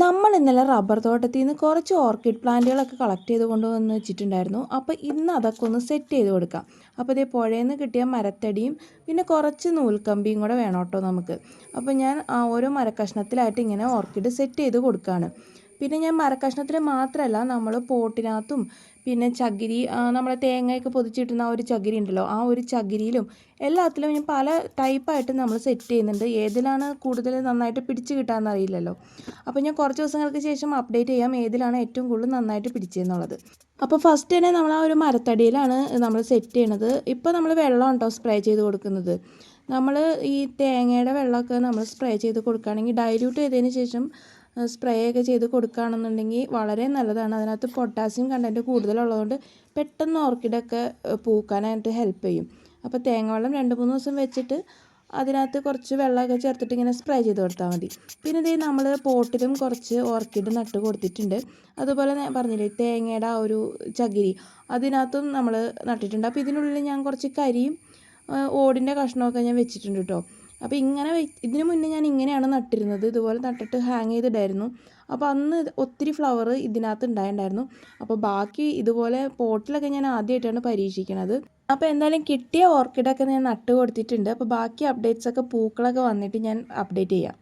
നമ്മൾ ഇന്നലെ റബ്ബർ തോട്ടത്തിൽ നിന്ന് കുറച്ച് ഓർക്കിഡ് പ്ലാന്റുകളൊക്കെ കളക്ട് ചെയ്ത് കൊണ്ടുവന്ന് വെച്ചിട്ടുണ്ടായിരുന്നു. അപ്പോൾ ഇന്ന് അതൊക്കെ ഒന്ന് സെറ്റ് ചെയ്ത് കൊടുക്കാം. അപ്പോൾ ഇതേ പുഴയിൽ നിന്ന് കിട്ടിയ മരത്തടിയും പിന്നെ കുറച്ച് നൂൽക്കമ്പിയും കൂടെ വേണം കേട്ടോ നമുക്ക്. അപ്പോൾ ഞാൻ ഓരോ മരക്കഷ്ണത്തിലായിട്ട് ഇങ്ങനെ ഓർക്കിഡ് സെറ്റ് ചെയ്ത് കൊടുക്കുകയാണ് പിന്നെ ഞാൻ മരക്കഷ്ണത്തിൽ മാത്രമല്ല നമ്മൾ പോട്ടിനകത്തും പിന്നെ ചകിരി നമ്മളെ തേങ്ങയൊക്കെ പൊതിച്ചിട്ടുന്ന ആ ഒരു ചകിരി ഉണ്ടല്ലോ ആ ഒരു ചകിരിയിലും എല്ലാത്തിലും ഞാൻ പല ടൈപ്പായിട്ട് നമ്മൾ സെറ്റ് ചെയ്യുന്നുണ്ട്. ഏതിലാണ് കൂടുതൽ നന്നായിട്ട് പിടിച്ച് കിട്ടാമെന്നറിയില്ലല്ലോ അപ്പോൾ ഞാൻ കുറച്ച് ദിവസങ്ങൾക്ക് ശേഷം അപ്ഡേറ്റ് ചെയ്യാം ഏതിലാണ് ഏറ്റവും കൂടുതൽ നന്നായിട്ട് പിടിച്ചതെന്നുള്ളത് അപ്പോൾ ഫസ്റ്റ് തന്നെ നമ്മൾ ആ ഒരു മരത്തടിയിലാണ് നമ്മൾ സെറ്റ് ചെയ്യണത്. ഇപ്പോൾ നമ്മൾ വെള്ളം ഉണ്ടോ സ്പ്രേ ചെയ്ത് കൊടുക്കുന്നത്. നമ്മൾ ഈ തേങ്ങയുടെ വെള്ളമൊക്കെ നമ്മൾ സ്പ്രേ ചെയ്ത് കൊടുക്കുകയാണെങ്കിൽ ഡൈല്യൂട്ട് ചെയ്തതിന് ശേഷം സ്പ്രേ ഒക്കെ ചെയ്ത് കൊടുക്കുകയാണെന്നുണ്ടെങ്കിൽ വളരെ നല്ലതാണ്. അതിനകത്ത് പൊട്ടാസ്യം കണ്ടന്റ് കൂടുതലുള്ളതുകൊണ്ട് പെട്ടെന്ന് ഓർക്കിഡൊക്കെ പൂക്കാനായിട്ട് ഹെൽപ്പ് ചെയ്യും. അപ്പോൾ തേങ്ങ വെള്ളം രണ്ട് മൂന്ന് ദിവസം വെച്ചിട്ട് അതിനകത്ത് കുറച്ച് വെള്ളമൊക്കെ ചേർത്തിട്ട് ഇങ്ങനെ സ്പ്രേ ചെയ്ത് കൊടുത്താൽ മതി. പിന്നെ ഇതേ നമ്മൾ പോട്ടിലും കുറച്ച് ഓർക്കിഡ് നട്ട് കൊടുത്തിട്ടുണ്ട്. അതുപോലെ ഞാൻ പറഞ്ഞില്ലേ തേങ്ങയുടെ ആ ഒരു ചകിരി അതിനകത്തും നമ്മൾ നട്ടിട്ടുണ്ട്. അപ്പോൾ ഇതിനുള്ളിൽ ഞാൻ കുറച്ച് കരിയും ഓടിന്റെ കഷ്ണമൊക്കെ ഞാൻ വെച്ചിട്ടുണ്ട് കേട്ടോ അപ്പോൾ ഇങ്ങനെ ഇതിനു മുന്നേ ഞാൻ ഇങ്ങനെയാണ് നട്ടിരുന്നത്. ഇതുപോലെ നട്ടിട്ട് ഹാങ് ചെയ്തിടായിരുന്നു. അപ്പോൾ അന്ന് ഒത്തിരി ഫ്ലവർ ഇതിനകത്ത് ഉണ്ടായിട്ടുണ്ടായിരുന്നു അപ്പോൾ ബാക്കി ഇതുപോലെ പോട്ടിലൊക്കെ ഞാൻ ആദ്യമായിട്ടാണ് പരീക്ഷിക്കുന്നത് അപ്പോൾ എന്തായാലും കിട്ടിയ ഓർക്കിഡൊക്കെ ഞാൻ നട്ട് കൊടുത്തിട്ടുണ്ട് അപ്പോൾ ബാക്കി അപ്ഡേറ്റ്സൊക്കെ പൂക്കളൊക്കെ വന്നിട്ട് ഞാൻ അപ്ഡേറ്റ് ചെയ്യാം.